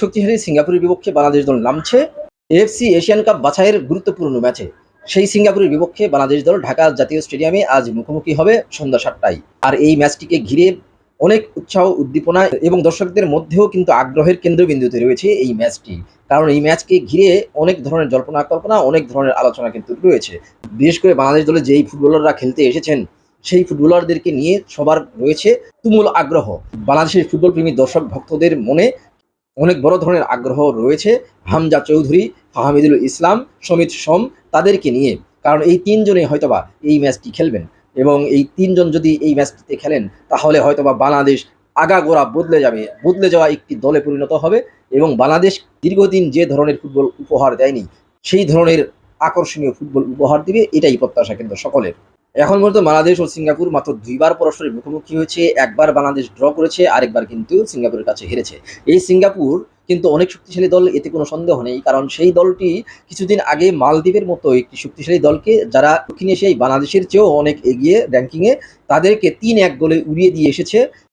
শক্তিশালী সিঙ্গাপুরের বিপক্ষে বাংলাদেশ দল নামছে এএফসি এশিয়ান কাপ বাছাইয়ের গুরুত্বপূর্ণ ম্যাচে। সেই সিঙ্গাপুরের বিপক্ষে বাংলাদেশ দল ঢাকা জাতীয় স্টেডিয়ামে আজ মুখোমুখি হবে সন্ধ্যা সাতটায়। আর এই ম্যাচটিকে ঘিরে অনেক উৎসাহ, উদ্দীপনা এবং দর্শকদের মধ্যেও কিন্তু আগ্রহের কেন্দ্রবিন্দুতে রয়েছে এই ম্যাচটি। কারণ এই ম্যাচকে ঘিরে অনেক ধরনের জল্পনা কল্পনা, অনেক ধরনের আলোচনা কিন্তু রয়েছে। বিশেষ করে বাংলাদেশ দলে যেই ফুটবলাররা খেলতে এসেছেন, সেই ফুটবলারদেরকে নিয়ে সবার রয়েছে তুমুল আগ্রহ। বাংলাদেশের ফুটবল প্রেমী দর্শক ভক্তদের মনে অনেক বড় ধরনের আগ্রহ রয়েছে হামজা চৌধুরী, ফাহমিদুল ইসলাম, সমিত সোম তাদেরকে নিয়ে। কারণ এই তিনজনে হয়তোবা এই ম্যাচটি খেলবেন এবং এই তিনজন যদি এই ম্যাচটিতে খেলেন, তাহলে হয়তোবা বাংলাদেশ আগাগোড়া বদলে যাবে, বদলে যাওয়া একটি দলে পরিণত হবে এবং বাংলাদেশ দীর্ঘদিন যে ধরনের ফুটবল উপহার দেয়নি, সেই ধরনের আকর্ষণীয় ফুটবল উপহার দিবে, এটাই প্রত্যাশা কিন্তু সকলের। এখন পর্যন্ত বাংলাদেশ ও সিঙ্গাপুর মাত্র দুইবার পরস্পরের মুখোমুখি হয়েছে, একবার বাংলাদেশ ড্র করেছে, আরেকবার কিন্তু সিঙ্গাপুরের কাছে হেরেছে। এই সিঙ্গাপুর কিন্তু অনেক শক্তিশালী দল, এতে কোনো সন্দেহ নেই, কারণ সেই দলটি কিছুদিন আগে মালদ্বীপের মতো একটি শক্তিশালী দলকে, যারা দক্ষিণ এশিয়ায় বাংলাদেশের চেয়েও অনেক এগিয়ে র্যাঙ্কিংয়ে তাদেরকে তিন এক গোলে উড়িয়ে দিয়ে এসেছে।